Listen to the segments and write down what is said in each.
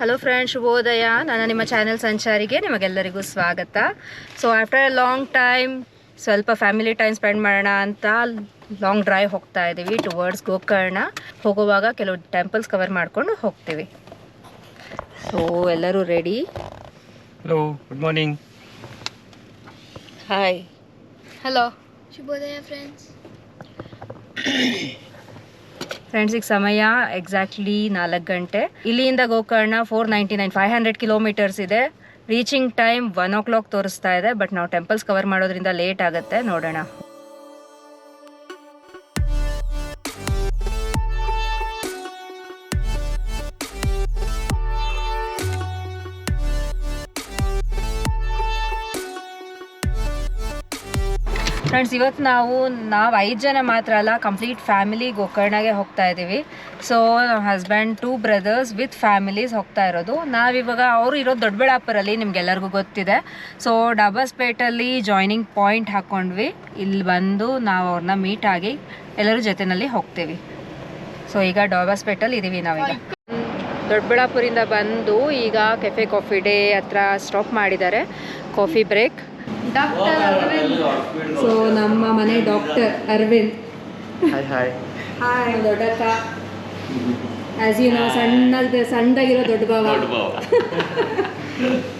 Hello friends ಶುಭೋದಯ. ನಾನು ನಿಮ್ಮ ಚಾನೆಲ್ ಸಂಚಾರಿಗೆ ನಿಮಗೆಲ್ಲರಿಗೂ ಸ್ವಾಗತ. So after a long time ಸ್ವಲ್ಪ ಫ್ಯಾಮಿಲಿ ಟೈಮ್ ಸ್ಪೆಂಡ್ ಮಾಡೋಣ ಅಂತ ಲಾಂಗ್ ಡ್ರೈವ್ ಹೋಗ್ತಾ ಇದ್ದೀವಿ ಟುವರ್ಡ್ಸ್ ಗೋಕರ್ಣ. ಹೋಗುವಾಗ ಕೆಲವು ಟೆಂಪಲ್ಸ್ ಕವರ್ ಮಾಡಿಕೊಂಡು ಹೋಗ್ತೀವಿ. ಸೊ ಎಲ್ಲರೂ ready hello good morning hi hello ಶುಭೋದಯ ಫ್ರೆಂಡ್ಸ್ ಫ್ರೆಂಡ್ಸ್ ಈಗ ಸಮಯ ಎಕ್ಸಾಕ್ಟ್ಲಿ ನಾಲ್ಕು ಗಂಟೆ. ಇಲ್ಲಿಂದ Gokarna four ninety nine five hundred kilometres ಇದೆ. Reaching time one o'clock ತೋರಿಸ್ತಾ ಇದೆ ಬಟ್ ನಾವು ಟೆಂಪಲ್ಸ್ ಕವರ್ ಮಾಡೋದ್ರಿಂದ ಲೇಟ್ ಆಗುತ್ತೆ. ನೋಡೋಣ. ಫ್ರೆಂಡ್ಸ್ ಇವತ್ತು ನಾವು ನಾವು ಐದು ಜನ ಮಾತ್ರ ಅಲ್ಲ ಕಂಪ್ಲೀಟ್ ಫ್ಯಾಮಿಲಿ ಗೋಕರ್ಣಗೆ ಹೋಗ್ತಾ ಇದ್ದೀವಿ ಸೊ ನಮ್ಮ husband two brothers with families ಹೋಗ್ತಾ ಇರೋದು. ನಾವಿವಾಗ, ಅವರು ಇರೋದು ದೊಡ್ಡಬಳ್ಳಾಪುರಲ್ಲಿ ನಿಮ್ಗೆಲ್ಲರಿಗೂ ಗೊತ್ತಿದೆ. ಸೊ ಡಬಸ್ಪೇಟಲ್ಲಿ ಜಾಯ್ನಿಂಗ್ ಪಾಯಿಂಟ್ ಹಾಕ್ಕೊಂಡ್ವಿ ಇಲ್ಲಿ ಬಂದು ನಾವು ಅವ್ರನ್ನ ಮೀಟ್ ಆಗಿ ಎಲ್ಲರೂ ಜೊತೆಯಲ್ಲಿ ಹೋಗ್ತೀವಿ. ಸೊ ಈಗ ಡಾಬಸ್ಪೇಟಲ್ಲಿ ಇದ್ದೀವಿ ನಾವೀಗ. ದೊಡ್ಡಬಳ್ಳಾಪುರಿಂದ ಬಂದು ಈಗ ಕೆಫೆ ಕಾಫಿ ಡೇ ಹತ್ರ ಸ್ಟಾಪ್ ಮಾಡಿದ್ದಾರೆ. Coffee break doctor Aravind so ನಮ್ಮ ಮನೆ doctor Aravind hi hi hi ದೊಡ್ಡಕ್ಕ as you know ಸಣ್ಣದ ಸಣ್ಣದಾಗಿರೋ ದೊಡ್ಡ ಭಾವ.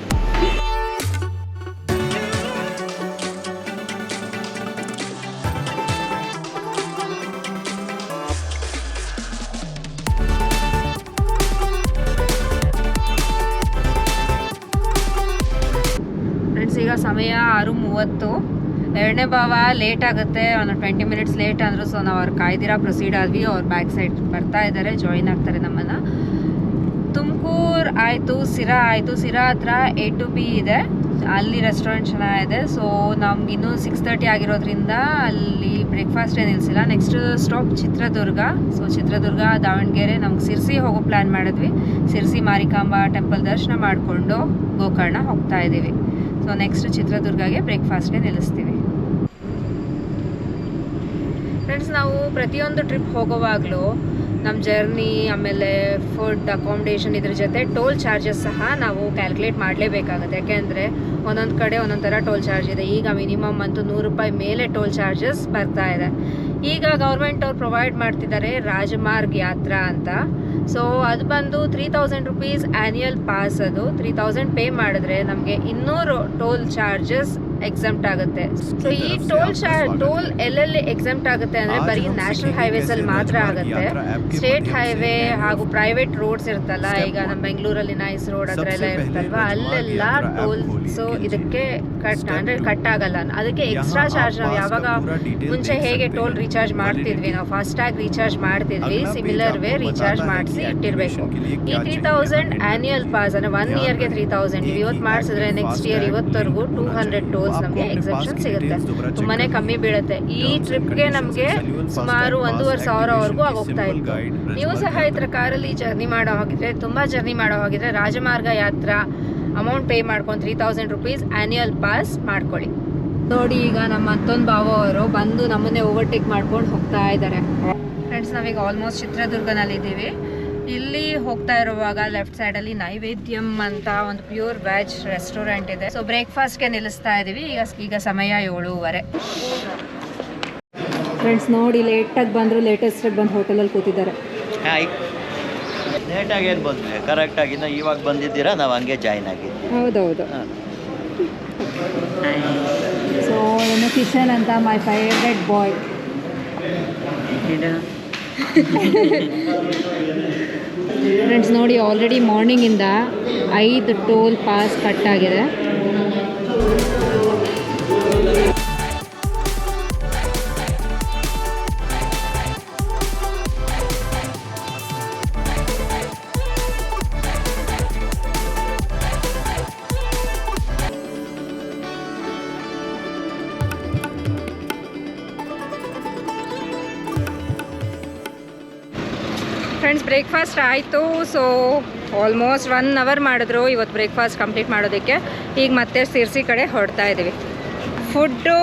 ಎರಡನೇ ಭಾವ ಲೇಟ್ ಆಗುತ್ತೆ. ಒಂದು ಟ್ವೆಂಟಿ ಮಿನಿಟ್ಸ್ ಲೇಟ್ ಅಂದರು ಸೊ ನಾವು ಅವ್ರು ಕಾಯ್ದಿರ ಪ್ರೊಸೀಡ್ ಆದ್ವಿ. ಅವ್ರು ಬ್ಯಾಕ್ ಸೈಡ್ ಬರ್ತಾ ಇದ್ದಾರೆ ಜಾಯಿನ್ ಆಗ್ತಾರೆ ನಮ್ಮನ್ನು. ತುಮಕೂರು ಆಯಿತು ಸಿರಾ ಆಯಿತು. ಸಿರಾ ಹತ್ರ ಎ ಟು ಬಿ ಇದೆ. ಅಲ್ಲಿ ರೆಸ್ಟೋರೆಂಟ್ ಚೆನ್ನಾಗಿದೆ. ಸೊ ನಮ್ಗೆ ಇನ್ನೂ ಸಿಕ್ಸ್ ತರ್ಟಿ ಆಗಿರೋದ್ರಿಂದ ಅಲ್ಲಿ ಬ್ರೇಕ್ಫಾಸ್ಟ್ ಏನು ನಿಲ್ಲಿಸಿಲ್ಲ next stop Chitradurga. So Chitradurga, Davanagere, ನಮ್ಗೆ ಸಿರ್ಸಿ ಹೋಗೋ ಪ್ಲ್ಯಾನ್ ಮಾಡಿದ್ವಿ. ಸಿರ್ಸಿ, ಮಾರಿಕಾಂಬ ಟೆಂಪಲ್ ದರ್ಶನ ಮಾಡಿಕೊಂಡು ಗೋಕರ್ಣ ಹೋಗ್ತಾ ಇದ್ದೀವಿ ಸೊ ನೆಕ್ಸ್ಟ್ ಚಿತ್ರದುರ್ಗಗೆ ಬ್ರೇಕ್ಫಾಸ್ಟೇ ನಿಲ್ಲಿಸ್ತೀವಿ. ಫ್ರೆಂಡ್ಸ್ ನಾವು ಪ್ರತಿಯೊಂದು ಟ್ರಿಪ್ ಹೋಗೋವಾಗಲೂ ನಮ್ಮ ಜರ್ನಿ ಆಮೇಲೆ ಫುಡ್ ಅಕಾಮಿಡೇಷನ್ ಇದ್ರ ಜೊತೆ ಟೋಲ್ ಚಾರ್ಜಸ್ ಸಹ ನಾವು ಕ್ಯಾಲ್ಕುಲೇಟ್ ಮಾಡಲೇಬೇಕಾಗುತ್ತೆ. ಯಾಕೆಂದರೆ ಒಂದೊಂದು ಕಡೆ ಒಂದೊಂದು ಥರ ಟೋಲ್ ಚಾರ್ಜ್ ಇದೆ. ಈಗ ಮಿನಿಮಮ್ ಅಂತೂ ನೂರು ರೂಪಾಯಿ ಮೇಲೆ ಟೋಲ್ ಚಾರ್ಜಸ್ ಬರ್ತಾ ಇದೆ. ಈಗ ಗೌರ್ಮೆಂಟ್ ಅವ್ರು ಪ್ರೊವೈಡ್ ಮಾಡ್ತಿದ್ದಾರೆ ರಾಜಮಾರ್ಗ್ ಯಾತ್ರಾ ಅಂತ. ಸೊ ಅದು ಬಂದು three thousand rupees annual pass ಅದು. ತ್ರೀ ತೌಸಂಡ್ ಪೇ ಮಾಡಿದ್ರೆ ನಮಗೆ ಇನ್ನೂರು ಟೋಲ್ ಚಾರ್ಜಸ್ ಎಕ್ಸಮ್ಟ್ ಆಗುತ್ತೆ. ಸೊ ಈ ಟೋಲ್ ಚಾರ್ಜ್ ಟೋಲ್ ಎಲ್ಲೆಲ್ಲಿ ಎಕ್ಸಮ್ಟ್ ಆಗುತ್ತೆ ಅಂದರೆ ಬರೀ ನ್ಯಾಷನಲ್ ಹೈವೇಸ್ ಅಲ್ಲಿ ಮಾತ್ರ ಆಗುತ್ತೆ. ಸ್ಟೇಟ್ ಹೈವೇ ಹಾಗೂ ಪ್ರೈವೇಟ್ ರೋಡ್ಸ್ ಇರುತ್ತಲ್ಲ ಈಗ ನಮ್ಮ ಬೆಂಗಳೂರಲ್ಲಿ ನೈಸ್ ರೋಡ್ ಹತ್ರ ಎಲ್ಲ ಇರುತ್ತಲ್ವಾ? ಅಲ್ಲೆಲ್ಲ ಟೋಲ್ ಸೊ ಇದಕ್ಕೆ ಕಟ್ ಅಂದರೆ ಕಟ್ ಆಗಲ್ಲ ಅದಕ್ಕೆ ಎಕ್ಸ್ಟ್ರಾ ಚಾರ್ಜ್ ನಾವು ಯಾವಾಗ ಮುಂಚೆ ಹೇಗೆ ಟೋಲ್ ರೀಚಾರ್ಜ್ ಮಾಡ್ತಿದ್ವಿ? ನಾವು ಟ್ಯಾಗ್ ರೀಚಾರ್ಜ್ ಮಾಡ್ತಿದ್ವಿ ಸಿಮಿಲರ್ ವೇ ರೀಚಾರ್ಜ್ ಮಾಡಿಸಿ ಇಟ್ಟಿರ್ಬೇಕು. ಈ ತ್ರೀ ತೌಸಂಡ್ ಆನ್ಯುಯಲ್ ಪಾಸ್ ಅಂದರೆ ಒನ್ ಇಯರ್ಗೆ ತ್ರೀ ತೌಸಂಡ್ ಇವತ್ತು ಮಾಡಿಸಿದ್ರೆ ನೆಕ್ಸ್ಟ್ ಇಯರ್ ಇವತ್ತವರೆಗೂ ಟೂ ಹಂಡ್ರೆಡ್ ನಮಗೆ ಎಕ್ಸೆಪ್ಷನ್ ಸಿಗುತ್ತೆ. ತುಂಬಾನೇ ಕಮ್ಮಿ ಬೀಳುತ್ತೆ. ಈ ಟ್ರಿಪ್ಗೆ ನಮಗೆ ಸುಮಾರು ಒಂದೂವರೆ ಸಾವಿರವರೆಗೂ ಆಗೋಗ್ತಾ ಇತ್ತು. ನೀವು ಸಹ ಈ ಥರ ಕಾರಲ್ಲಿ ಜರ್ನಿ ಮಾಡೋ ಹಾಗಿದ್ರೆ ತುಂಬ ಜರ್ನಿ ಮಾಡೋ ಹಾಗಿದ್ರೆ ರಾಜಮಾರ್ಗ ಯಾತ್ರಾ ಅಮೌಂಟ್ ಪೇ ಮಾಡ್ಕೊಂಡು three thousand rupees annual pass ಮಾಡ್ಕೊಳ್ಳಿ. ನೋಡಿ ಈಗ ನಮ್ಮ ಮತ್ತೊಂದು ಭಾವ ಅವರು ಬಂದು ನಮ್ಮನ್ನೇ ಓವರ್ಟೇಕ್ ಮಾಡ್ಕೊಂಡು ಹೋಗ್ತಾ ಇದ್ದಾರೆ. ಫ್ರೆಂಡ್ಸ್ ನಾವೀಗ ಆಲ್ಮೋಸ್ಟ್ ಚಿತ್ರದುರ್ಗನಲ್ಲಿದ್ದೀವಿ. ಇಲ್ಲಿ ಹೋಗ್ತಾ ಇರುವಾಗ ಲೆಫ್ಟ್ ಸೈಡ್ ಅಲ್ಲಿ ನೈವೇದ್ಯಂ ಅಂತ ಒಂದು ಪ್ಯೂರ್ ವೆಜ್ ರೆಸ್ಟೋರೆಂಟ್ ಇದೆ. ಸೊ ಬ್ರೇಕ್ಫಾಸ್ಟ್ಗೆ ನಿಲ್ಲಿಸ್ತಾ ಇದೀವಿ. ಈಗ ಈಗ ಸಮಯ ಏಳುವರೆ. ಫ್ರೆಂಡ್ಸ್ ನೋಡಿ ಲೇಟಾಗಿ ಬಂದರು ಲೇಟೆಸ್ಟ್ ಬಂದು ಹೋಟೆಲಲ್ಲಿ ಕೂತಿದ್ದಾರೆ. ಲೇಟ್ ಲೇಟಾಗಿ ಏನು ಬಂದ್ವಿ ಕರೆಕ್ಟಾಗಿ ಇನ್ನು ಇವಾಗ ಬಂದಿದ್ದೀರಾ? ನಾವು ಹಂಗೆ ಜಾಯ್ನ್ ಆಗಿದ್ವಿ ಹೌದೌದು. ಸೊ ಏನು ಕಿಶನ್ ಅಂತ ಮೈ ಫೇವ್ರೆಟ್ ಬಾಯ್ ಫ್ರೆಂಡ್ಸ್ ನೋಡಿ ಆಲ್ರೆಡಿ ಮಾರ್ನಿಂಗಿಂದ ಐದು ಟೋಲ್ ಪಾಸ್ ಕಟ್ ಬ್ರೇಕ್ಫಾಸ್ಟ್ ಆಯಿತು ಸೊ ಆಲ್ಮೋಸ್ಟ್ ಒನ್ ಅವರ್ ಮಾಡಿದ್ರು, ಇವತ್ತು ಬ್ರೇಕ್ಫಾಸ್ಟ್ ಕಂಪ್ಲೀಟ್ ಮಾಡೋದಕ್ಕೆ. ಈಗ ಮತ್ತೆ ಸಿರ್ಸಿ ಕಡೆ ಹೊರಡ್ತಾ ಇದ್ದೀವಿ ಫುಡ್ಡು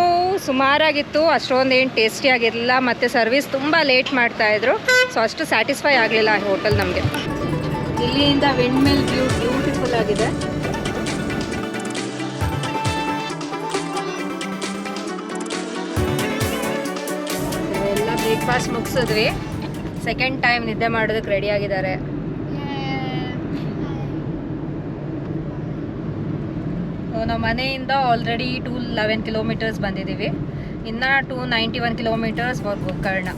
ಸುಮಾರಾಗಿತ್ತು, ಅಷ್ಟೊಂದು ಏನು ಟೇಸ್ಟಿ ಆಗಿರಲಿಲ್ಲ, ಮತ್ತು ಸರ್ವಿಸ್ ತುಂಬ ಲೇಟ್ ಮಾಡ್ತಾಯಿದ್ರು ಸೊ ಅಷ್ಟು ಸ್ಯಾಟಿಸ್ಫೈ ಆಗಲಿಲ್ಲ ಆ ಹೋಟೆಲ್ ನಮಗೆ. ಇಲ್ಲಿಂದ ವೆಂಡ್ಮೆಲ್ ವ್ಯೂ ಬ್ಯೂಟಿಫುಲ್ ಆಗಿದೆ. ಎಲ್ಲ ಬ್ರೇಕ್ಫಾಸ್ಟ್ ಮುಗಿಸಿದ್ವಿ. ಸೆಕೆಂಡ್ ಟೈಮ್ ನಿದ್ದೆ ಮಾಡೋದಕ್ಕೆ ರೆಡಿ ಆಗಿದ್ದಾರೆ. ನಾವು ಮನೆಯಿಂದ ಆಲ್ರೆಡಿ ಟೂ ಲೆವೆನ್ ಕಿಲೋಮೀಟರ್ಸ್ ಬಂದಿದ್ದೀವಿ. ಇನ್ನು two ninety one kilometres for Gokarna.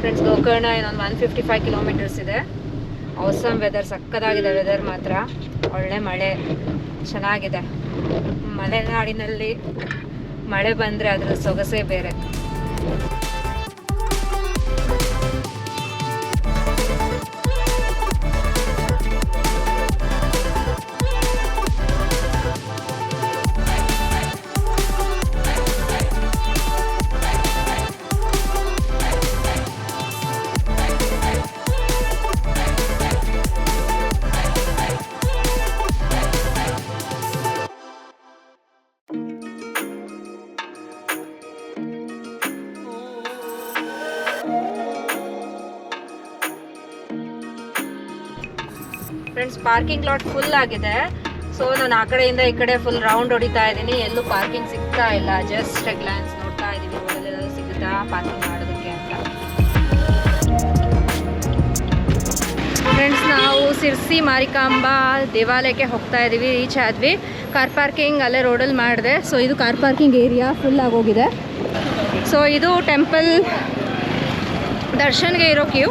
Friends Gokarna ಇನ್ನೊಂದು ಒನ್ ಫಿಫ್ಟಿ ಫೈವ್ ಕಿಲೋಮೀಟರ್ಸ್ ಇದೆ. ಅವಸಮ್ ವೆದರ್ ಸಕ್ಕದಾಗಿದೆ ವೆದರ್ ಮಾತ್ರ. ಒಳ್ಳೆ ಮಳೆ ಚೆನ್ನಾಗಿದೆ. ಮಲೆನಾಡಿನಲ್ಲಿ ಮಳೆ ಬಂದರೆ ಅದರ ಸೊಗಸೇ ಬೇರೆ. ಫ್ರೆಂಡ್ಸ್ ಪಾರ್ಕಿಂಗ್ ಲಾಟ್ ಫುಲ್ ಆಗಿದೆ. ಸೊ ನಾನು ಆ ಕಡೆಯಿಂದ ಈ ಕಡೆ ಫುಲ್ ರೌಂಡ್ ಹೊಡಿತಾ ಇದ್ದೀನಿ. ಎಲ್ಲೂ ಪಾರ್ಕಿಂಗ್ ಸಿಗ್ತಾ ಇಲ್ಲ. ಜಸ್ಟ್ ಗ್ಲಾನ್ಸ್ ನೋಡ್ತಾ ಇದ್ದೀನಿ. ಸಿಗುತ್ತಾ? ಪಾರ್ಕಿಂಗ್ ಮಾಡೋದಕ್ಕೆ ಅಂತ. ಫ್ರೆಂಡ್ಸ್ ನಾವು ಸಿರ್ಸಿ ಮಾರಿಕಾಂಬಾ ದೇವಾಲಯಕ್ಕೆ ಹೋಗ್ತಾ ಇದ್ದೀವಿ ರೀಚ್ ಆದ್ವಿ. ಕಾರ್ ಪಾರ್ಕಿಂಗ್ ಅಲ್ಲೇ ರೋಡಲ್ಲಿ ಮಾಡಿದೆ. ಸೊ ಇದು ಕಾರ್ ಪಾರ್ಕಿಂಗ್ ಏರಿಯಾ ಫುಲ್ ಆಗೋಗಿದೆ ಸೊ ಇದು ಟೆಂಪಲ್ ದರ್ಶನ್ಗೆ ಇರೋ ಕ್ಯೂ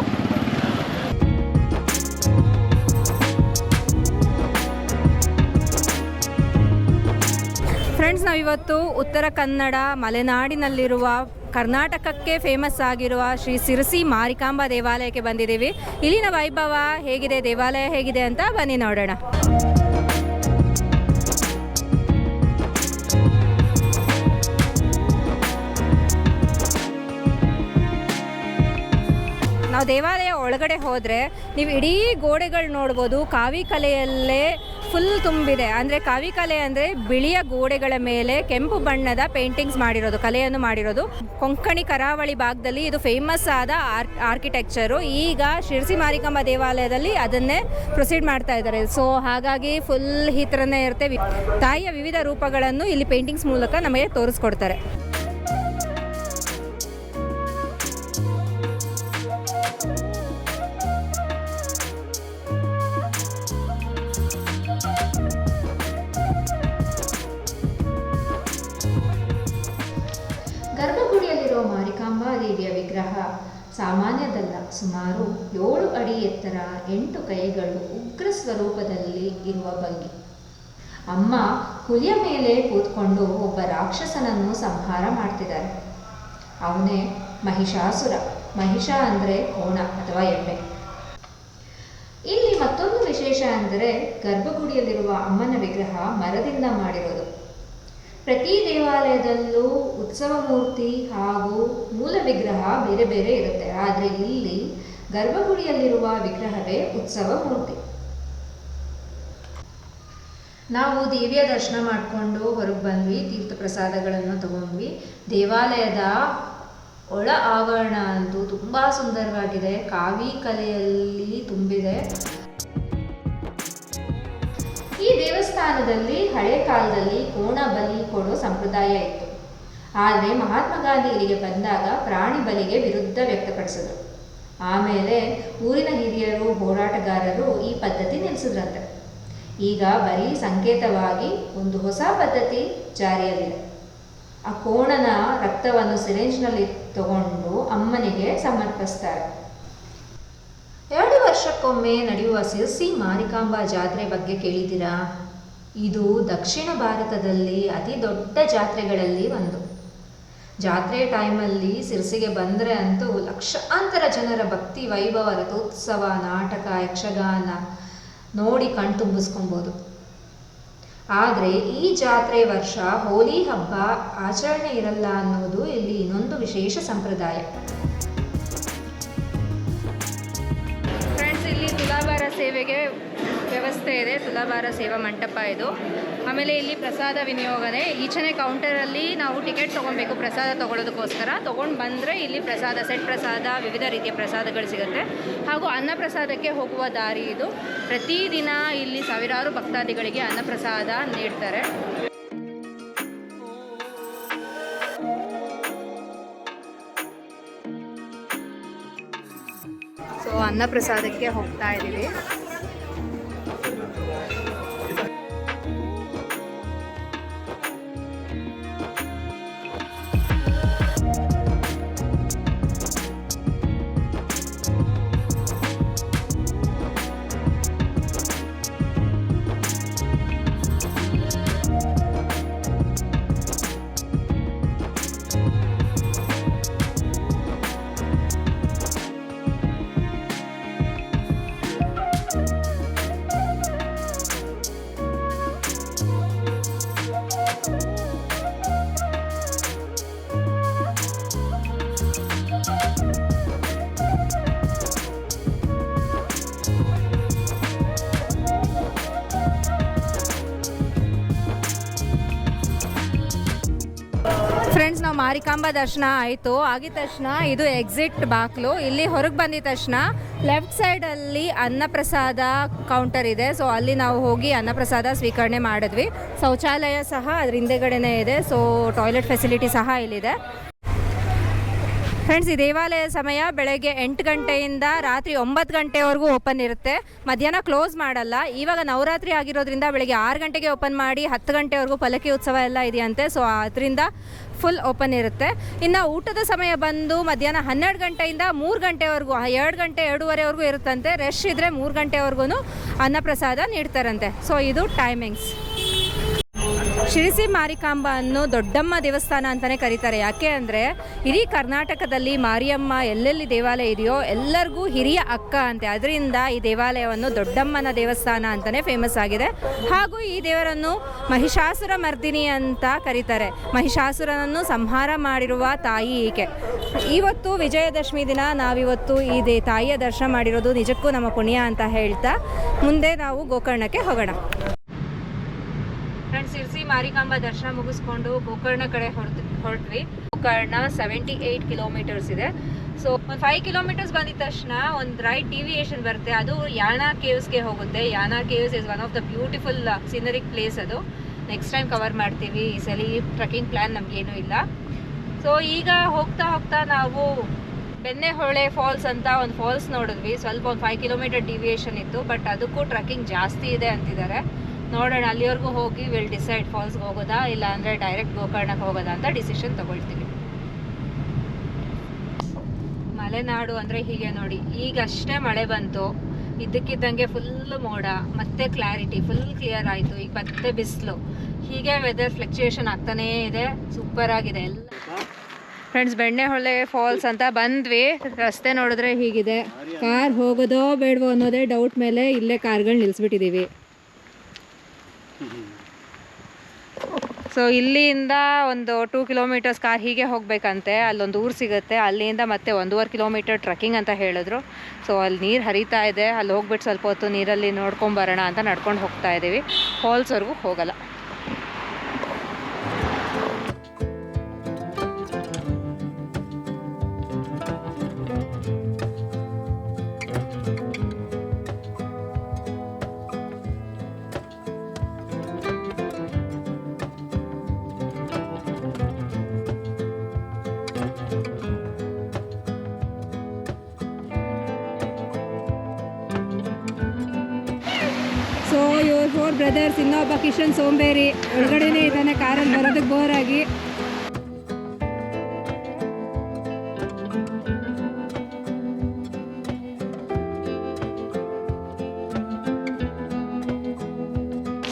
ಫ್ರೆಂಡ್ಸ್ ನಾವಿವತ್ತು ಉತ್ತರ ಕನ್ನಡ, ಮಲೆನಾಡಿನಲ್ಲಿರುವ ಕರ್ನಾಟಕಕ್ಕೆ ಫೇಮಸ್ ಆಗಿರುವ ಶ್ರೀ ಸಿರಸಿ ಮಾರಿಕಾಂಬಾ ದೇವಾಲಯಕ್ಕೆ ಬಂದಿದ್ದೀವಿ. ಇಲ್ಲಿನ ವೈಭವ ಹೇಗಿದೆ? ದೇವಾಲಯ ಹೇಗಿದೆ ಅಂತ ಬನ್ನಿ ನೋಡೋಣ. ನಾವು ದೇವಾಲಯ ಒಳಗಡೆ ಹೋದರೆ ನೀವು ಇಡೀ ಗೋಡೆಗಳು ನೋಡ್ಬೋದು, ಕಾವಿ ಕಲೆಯಲ್ಲೇ ಫುಲ್ ತುಂಬಿದೆ. ಅಂದರೆ ಕಾವಿ ಕಲೆ ಅಂದರೆ ಬಿಳಿಯ ಗೋಡೆಗಳ ಮೇಲೆ ಕೆಂಪು ಬಣ್ಣದ ಪೇಂಟಿಂಗ್ಸ್ ಮಾಡಿರೋದು, ಕಲೆಯನ್ನು ಮಾಡಿರೋದು. ಕೊಂಕಣಿ ಕರಾವಳಿ ಭಾಗದಲ್ಲಿ ಇದು ಫೇಮಸ್ ಆದ ಆರ್ ಆರ್ಕಿಟೆಕ್ಚರು ಈಗ ಶಿರ್ಸಿ ಮಾರಿಕಂಬ ದೇವಾಲಯದಲ್ಲಿ ಅದನ್ನೇ ಪ್ರೊಸೀಡ್ ಮಾಡ್ತಾ ಇದ್ದಾರೆ. ಸೊ ಹಾಗಾಗಿ ಫುಲ್ ಈ ಥರನೇ ಇರುತ್ತೆ. ತಾಯಿಯ ವಿವಿಧ ರೂಪಗಳನ್ನು ಇಲ್ಲಿ ಪೇಂಟಿಂಗ್ಸ್ ಮೂಲಕ ನಮಗೆ ತೋರಿಸ್ಕೊಡ್ತಾರೆ. ಸಾಮಾನ್ಯದಲ್ಲ. ಸುಮಾರು ಏಳು ಅಡಿ ಎತ್ತರ ಎಂಟು ಕೈಗಳು ಉಗ್ರ ಸ್ವರೂಪದಲ್ಲಿ ಇರುವ ಭಂಗಿ. ಅಮ್ಮ ಹುಲಿಯ ಮೇಲೆ ಕೂತ್ಕೊಂಡು ಒಬ್ಬ ರಾಕ್ಷಸನನ್ನು ಸಂಹಾರ ಮಾಡ್ತಿದ್ದಾರೆ. ಅವನೇ ಮಹಿಷಾಸುರ. ಮಹಿಷ ಅಂದರೆ ಕೋಣ ಅಥವಾ ಎಮ್ಮೆ. ಇಲ್ಲಿ ಮತ್ತೊಂದು ವಿಶೇಷ ಅಂದರೆ ಗರ್ಭಗುಡಿಯಲ್ಲಿರುವ ಅಮ್ಮನ ವಿಗ್ರಹ ಮರದಿಂದ ಮಾಡಿರೋದು. ಪ್ರತಿ ದೇವಾಲಯದಲ್ಲೂ ಉತ್ಸವ ಮೂರ್ತಿ ಹಾಗೂ ಮೂಲ ವಿಗ್ರಹ ಬೇರೆ ಬೇರೆ ಇರುತ್ತೆ. ಆದರೆ ಇಲ್ಲಿ ಗರ್ಭಗುಡಿಯಲ್ಲಿರುವ ವಿಗ್ರಹವೇ ಉತ್ಸವ ಮೂರ್ತಿ. ನಾವು ದೇವಿಯ ದರ್ಶನ ಮಾಡಿಕೊಂಡು ಹೊರಗೆ ಬಂದ್ವಿ, ತೀರ್ಥ ಪ್ರಸಾದಗಳನ್ನು ತಗೊಂಡ್ವಿ. ದೇವಾಲಯದ ಒಳ ಆವರಣ ಅಂತೂ ತುಂಬ ಸುಂದರವಾಗಿದೆ. ಕಾವಿ ಕಲೆಯಲ್ಲಿ ತುಂಬಿದೆ. ಈ ದೇವಸ್ಥಾನದಲ್ಲಿ ಹಳೆ ಕಾಲದಲ್ಲಿ ಕೋಣ ಬಲಿ ಕೊಡೋ ಸಂಪ್ರದಾಯ ಇತ್ತು. ಆದರೆ ಮಹಾತ್ಮ ಗಾಂಧಿ ಇಲ್ಲಿಗೆ ಬಂದಾಗ ಪ್ರಾಣಿ ಬಲಿಗೆ ವಿರುದ್ಧ ವ್ಯಕ್ತಪಡಿಸಿದ್ರು. ಆಮೇಲೆ ಊರಿನ ಹಿರಿಯರು, ಹೋರಾಟಗಾರರು ಈ ಪದ್ಧತಿ ನಿಲ್ಲಿಸಿದ್ರಂತೆ ಈಗ ಬರೀ ಸಂಕೇತವಾಗಿ ಒಂದು ಹೊಸ ಪದ್ಧತಿ ಜಾರಿಯಲ್ಲಿದೆ. ಆ ಕೋಣನ ರಕ್ತವನ್ನು ಸಿರಿಂಜ್ನಲ್ಲಿ ತಗೊಂಡು ಅಮ್ಮನಿಗೆ ಸಮರ್ಪಿಸ್ತಾರೆ. ಎರಡು ವರ್ಷಕ್ಕೊಮ್ಮೆ ನಡೆಯುವ ಸಿರ್ಸಿ ಮಾರಿಕಾಂಬಾ ಜಾತ್ರೆ ಬಗ್ಗೆ ಕೇಳಿದ್ದೀರಾ? ಇದು ದಕ್ಷಿಣ ಭಾರತದಲ್ಲಿ ಅತಿ ದೊಡ್ಡ ಜಾತ್ರೆಗಳಲ್ಲಿ ಒಂದು. ಜಾತ್ರೆ ಟೈಮಲ್ಲಿ ಸಿರಸಿಗೆ ಬಂದರೆ ಅಂತೂ ಲಕ್ಷಾಂತರ ಜನರ ಭಕ್ತಿ ವೈಭವ, ರಥೋತ್ಸವ, ನಾಟಕ, ಯಕ್ಷಗಾನ ನೋಡಿ ಕಣ್ತುಂಬಿಸ್ಕೊಬೋದು ಆದರೆ ಈ ಜಾತ್ರೆ ವರ್ಷ ಹೋಲಿ ಹಬ್ಬ ಆಚರಣೆ ಇರಲ್ಲ ಅನ್ನೋದು ಇಲ್ಲಿ ಇನ್ನೊಂದು ವಿಶೇಷ ಸಂಪ್ರದಾಯ. ಫ್ರೆಂಡ್ಸ್ ಇಲ್ಲಿ ತುಲಾಭಾರ ಸೇವೆಗೆ ವ್ಯವಸ್ಥೆ ಇದೆ, ತುಲಾಭಾರ ಸೇವಾ ಮಂಟಪ ಇದು. ಆಮೇಲೆ ಇಲ್ಲಿ ಪ್ರಸಾದ ವಿನಿಯೋಗನೇ ಈಚನೆ ಕೌಂಟರಲ್ಲಿ ನಾವು ಟಿಕೆಟ್ ತೊಗೊಬೇಕು ಪ್ರಸಾದ ತೊಗೊಳೋದಕ್ಕೋಸ್ಕರ ತೊಗೊಂಡು ಬಂದರೆ ಇಲ್ಲಿ ಪ್ರಸಾದ, ಸೆಟ್ ಪ್ರಸಾದ, ವಿವಿಧ ರೀತಿಯ ಪ್ರಸಾದಗಳು ಸಿಗುತ್ತೆ. ಹಾಗೂ ಅನ್ನ ಪ್ರಸಾದಕ್ಕೆ ಹೋಗುವ ದಾರಿ ಇದು. ಪ್ರತಿದಿನ ಇಲ್ಲಿ ಸಾವಿರಾರು ಭಕ್ತಾದಿಗಳಿಗೆ ಅನ್ನ ಪ್ರಸಾದ ನೀಡ್ತಾರೆ. ಸೊ ಅನ್ನ ಪ್ರಸಾದಕ್ಕೆ ಹೋಗ್ತಾ ಇದ್ದೀವಿ. ಮಾರಿಕಾಂಬ ದರ್ಶನ ಆಯಿತು. ಆಗಿದ ತಕ್ಷಣ ಇದು ಎಕ್ಸಿಟ್ ಬಾಕ್ಲು. ಇಲ್ಲಿ ಹೊರಗೆ ಬಂದಿದ ತಕ್ಷಣ ಲೆಫ್ಟ್ ಸೈಡಲ್ಲಿ ಅನ್ನಪ್ರಸಾದ ಕೌಂಟರ್ ಇದೆ. ಸೊ ಅಲ್ಲಿ ನಾವು ಹೋಗಿ ಅನ್ನಪ್ರಸಾದ ಸ್ವೀಕರಣೆ ಮಾಡಿದ್ವಿ. ಶೌಚಾಲಯ ಸಹ ಅದ್ರ ಹಿಂದೆಗಡೆನೇ ಇದೆ. ಸೊ ಟಾಯ್ಲೆಟ್ ಫೆಸಿಲಿಟಿ ಸಹ ಇಲ್ಲಿದೆ. ಫ್ರೆಂಡ್ಸ್ ಈ ದೇವಾಲಯ ಸಮಯ ಬೆಳಗ್ಗೆ ಎಂಟು ಗಂಟೆಯಿಂದ ರಾತ್ರಿ ಒಂಬತ್ತು ಗಂಟೆವರೆಗೂ ಓಪನ್ ಇರುತ್ತೆ. ಮಧ್ಯಾಹ್ನ ಕ್ಲೋಸ್ ಮಾಡಲ್ಲ. ಇವಾಗ ನವರಾತ್ರಿ ಆಗಿರೋದ್ರಿಂದ ಬೆಳಗ್ಗೆ ಆರು ಗಂಟೆಗೆ ಓಪನ್ ಮಾಡಿ ಹತ್ತು ಗಂಟೆವರೆಗೂ ಪಲಕಿ ಉತ್ಸವ ಎಲ್ಲ ಇದೆಯಂತೆ. ಸೊ ಅದರಿಂದ ಫುಲ್ ಓಪನ್ ಇರುತ್ತೆ. ಇನ್ನು ಊಟದ ಸಮಯ ಬಂದು ಮಧ್ಯಾಹ್ನ ಹನ್ನೆರಡು ಗಂಟೆಯಿಂದ ಮೂರು ಗಂಟೆವರೆಗೂ ಎರಡು ಗಂಟೆ ಎರಡೂವರೆವರೆಗೂ ಇರುತ್ತಂತೆ. ರಶ್ ಇದ್ದರೆ ಮೂರು ಗಂಟೆವರೆಗೂ ಅನ್ನಪ್ರಸಾದ ನೀಡ್ತಾರಂತೆ. ಸೊ ಇದು ಟೈಮಿಂಗ್ಸ್ ಶಿರಸಿ ಮಾರಿಕಾಂಬ ಅನ್ನು ದೊಡ್ಡಮ್ಮ ದೇವಸ್ಥಾನ ಅಂತಲೇ ಕರೀತಾರೆ. ಯಾಕೆ ಅಂದರೆ ಇಡೀ ಕರ್ನಾಟಕದಲ್ಲಿ ಮಾರಿಯಮ್ಮ ಎಲ್ಲೆಲ್ಲಿ ದೇವಾಲಯ ಇದೆಯೋ ಎಲ್ಲರಿಗೂ ಹಿರಿಯ ಅಕ್ಕ ಅಂತೆ. ಅದರಿಂದ ಈ ದೇವಾಲಯವನ್ನು ದೊಡ್ಡಮ್ಮನ ದೇವಸ್ಥಾನ ಅಂತಲೇ ಫೇಮಸ್ ಆಗಿದೆ. ಹಾಗೂ ಈ ದೇವರನ್ನು ಮಹಿಷಾಸುರ ಮರ್ದಿನಿ ಅಂತ ಕರೀತಾರೆ. ಮಹಿಷಾಸುರನನ್ನು ಸಂಹಾರ ಮಾಡಿರುವ ತಾಯಿ ಈಕೆ. ಇವತ್ತು ವಿಜಯದಶಮಿ ದಿನ. ನಾವಿವತ್ತು ಈ ದೇ ತಾಯಿಯ ದರ್ಶನ ಮಾಡಿರೋದು ನಿಜಕ್ಕೂ ನಮ್ಮ ಪುಣ್ಯ ಅಂತ ಹೇಳ್ತಾ ಮುಂದೆ ನಾವು ಗೋಕರ್ಣಕ್ಕೆ ಹೋಗೋಣ. ಮಾರಿಕಾಂಬ ದರ್ಶನ ಮುಗಿಸ್ಕೊಂಡು ಗೋಕರ್ಣ ಕಡೆ ಹೊರತು ಹೊರಟ್ವಿ. ಗೋಕರ್ಣ ಸೆವೆಂಟಿ ಏಯ್ಟ್ ಕಿಲೋಮೀಟರ್ಸ್ ಇದೆ. ಸೊ ಒಂದು ಫೈವ್ ಕಿಲೋಮೀಟರ್ಸ್ ಬಂದಿದ ತಕ್ಷಣ ಒಂದು ರೈಟ್ ಡಿವಿಯೇಷನ್ ಬರುತ್ತೆ. ಅದು ಯಾಣ ಕೇವ್ಸ್ಗೆ ಹೋಗುತ್ತೆ. Yana caves is one of the beautiful scenic place ಅದು. ನೆಕ್ಸ್ಟ್ ಟೈಮ್ ಕವರ್ ಮಾಡ್ತೀವಿ. ಈ ಸಲ ಟ್ರೆಕ್ಕಿಂಗ್ ಪ್ಲ್ಯಾನ್ ನಮಗೇನೂ ಇಲ್ಲ. ಸೊ ಈಗ ಹೋಗ್ತಾ ಹೋಗ್ತಾ ನಾವು ಬೆನ್ನೆಹೊಳೆ ಫಾಲ್ಸ್ ಅಂತ ಒಂದು ಫಾಲ್ಸ್ ನೋಡಿದ್ವಿ. ಸ್ವಲ್ಪ ಒಂದು ಫೈವ್ ಕಿಲೋಮೀಟರ್ ಡಿವಿಯೇಷನ್ ಇತ್ತು. ಬಟ್ ಅದಕ್ಕೂ ಟ್ರೆಕ್ಕಿಂಗ್ ಜಾಸ್ತಿ ಇದೆ ಅಂತಿದ್ದಾರೆ. ನೋಡೋಣ, ಅಲ್ಲಿವರೆಗೂ ಹೋಗಿ ವಿಲ್ ಡಿಸೈಡ್ ಫಾಲ್ಸ್ಗೆ ಹೋಗೋದಾ, ಇಲ್ಲ ಅಂದರೆ ಡೈರೆಕ್ಟ್ ಗೋಕರ್ಣಕ್ಕೆ ಹೋಗೋದಾ ಅಂತ ಡಿಸಿಷನ್ ತಗೊಳ್ತೀವಿ. ಮಲೆನಾಡು ಅಂದರೆ ಹೀಗೆ ನೋಡಿ, ಈಗಷ್ಟೇ ಮಳೆ ಬಂತು, ಇದ್ದಕ್ಕಿದ್ದಂಗೆ ಫುಲ್ ಮೋಡ, ಮತ್ತೆ ಕ್ಲಾರಿಟಿ ಫುಲ್ ಕ್ಲಿಯರ್ ಆಯಿತು, ಈಗ ಮತ್ತೆ ಬಿಸಿಲು. ಹೀಗೆ ವೆದರ್ ಫ್ಲಕ್ಚುಯೇಷನ್ ಆಗ್ತಾನೇ ಇದೆ ಸೂಪರ್ ಆಗಿದೆ ಎಲ್ಲ. ಫ್ರೆಂಡ್ಸ್ ಬೆಣ್ಣೆಹೊಳೆ ಫಾಲ್ಸ್ ಅಂತ ಬಂದ್ವಿ, ರಸ್ತೆ ನೋಡಿದ್ರೆ ಹೀಗಿದೆ. ಕಾರ್ ಹೋಗೋದೋ ಬೇಡವೋ ಅನ್ನೋದೇ ಡೌಟ್ ಮೇಲೆ ಇಲ್ಲೇ ಕಾರ್ಗಳು ನಿಲ್ಲಿಸ್ಬಿಟ್ಟಿದ್ದೀವಿ ಸೊ ಇಲ್ಲಿಂದ ಒಂದು ಟೂ ಕಿಲೋಮೀಟರ್ಸ್ ಕಾರ್ ಹೀಗೆ ಹೋಗಬೇಕಂತೆ. ಅಲ್ಲೊಂದು ಊರು ಸಿಗುತ್ತೆ. ಅಲ್ಲಿಂದ ಮತ್ತೆ ಒಂದೂವರೆ ಕಿಲೋಮೀಟರ್ ಟ್ರಕ್ಕಿಂಗ್ ಅಂತ ಹೇಳಿದ್ರು. ಸೊ ಅಲ್ಲಿ ನೀರು ಹರಿತಾ ಇದೆ. ಅಲ್ಲಿ ಹೋಗ್ಬಿಟ್ಟು ಸ್ವಲ್ಪ ಹೊತ್ತು ನೀರಲ್ಲಿ ನೋಡ್ಕೊಂಬರೋಣ ಅಂತ ನಡ್ಕೊಂಡು ಹೋಗ್ತಾ ಇದ್ದೀವಿ ಫಾಲ್ಸ್ವರೆಗೂ ಹೋಗಲ್ಲ. ಇವ್ರ ಫೋರ್ ಬ್ರದರ್ಸ್ ಇನ್ನೊಬ್ಬ ಕಿಶನ್ ಸೋಂಬೇರಿ. ಒಳಗಡೆನೇ ಇದ್ದಾನೆ, ಕಾರಲ್ಲಿ ಬರೋದಕ್ಕೆ ಬೋರ್ ಆಗಿ.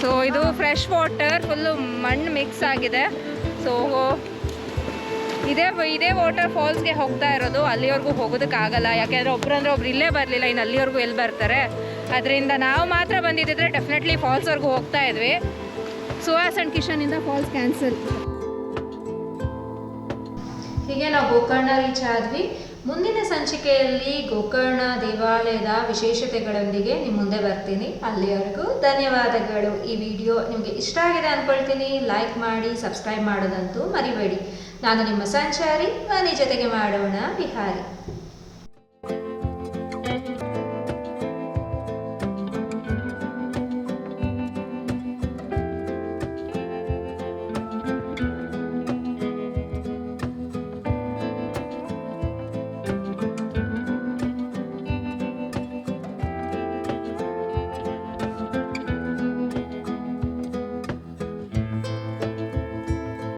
ಸೊ ಇದು ಫ್ರೆಶ್ ವಾಟರ್ ಫುಲ್ಲು ಮಣ್ಣು ಮಿಕ್ಸ್ ಆಗಿದೆ. ಸೊ ಇದೇ ಇದೇ ವಾಟರ್ ಫಾಲ್ಸ್ಗೆ ಹೋಗ್ತಾ ಇರೋದು. ಅಲ್ಲಿವರೆಗೂ ಹೋಗೋದಕ್ಕಾಗಲ್ಲ. ಯಾಕೆಂದರೆ ಒಬ್ಬರಂದ್ರೆ ಒಬ್ರು ಇಲ್ಲೇ ಬರಲಿಲ್ಲ. ಇನ್ನು ಅಲ್ಲಿವರೆಗೂ ಎಲ್ಲಿ ಬರ್ತಾರೆ? ಅದರಿಂದ ನಾವು ಮಾತ್ರ ಬಂದಿದ್ದಿದ್ರೆ ಡೆಫಿನೆಟ್ಲಿ ಫಾಲ್ಸ್ವರೆಗೂ ಹೋಗ್ತಾ ಇದ್ವಿ. ಸುಹಾಸ್ ಕಿಶನ್ ಇಂದ ಫಾಲ್ಸ್ ಕ್ಯಾನ್ಸಲ್ ಹೀಗೆ ನಾವು ಗೋಕರ್ಣ ರೀಚ್ ಆದ್ವಿ. ಮುಂದಿನ ಸಂಚಿಕೆಯಲ್ಲಿ ಗೋಕರ್ಣ ದೇವಾಲಯದ ವಿಶೇಷತೆಗಳೊಂದಿಗೆ ನಿಮ್ಮ ಮುಂದೆ ಬರ್ತೀನಿ. ಅಲ್ಲಿವರೆಗೂ ಧನ್ಯವಾದಗಳು. ಈ ವಿಡಿಯೋ ನಿಮಗೆ ಇಷ್ಟ ಆಗಿದೆ ಅಂದ್ಕೊಳ್ತೀನಿ ಲೈಕ್ ಮಾಡಿ ಸಬ್ಸ್ಕ್ರೈಬ್ ಮಾಡೋದಂತೂ ಮರಿಬೇಡಿ. ನಾನು ನಿಮ್ಮ ಸಂಚಾರಿ, ಮನೆ ಜೊತೆಗೆ ಮಾಡೋಣ ವಿಹಾರಿ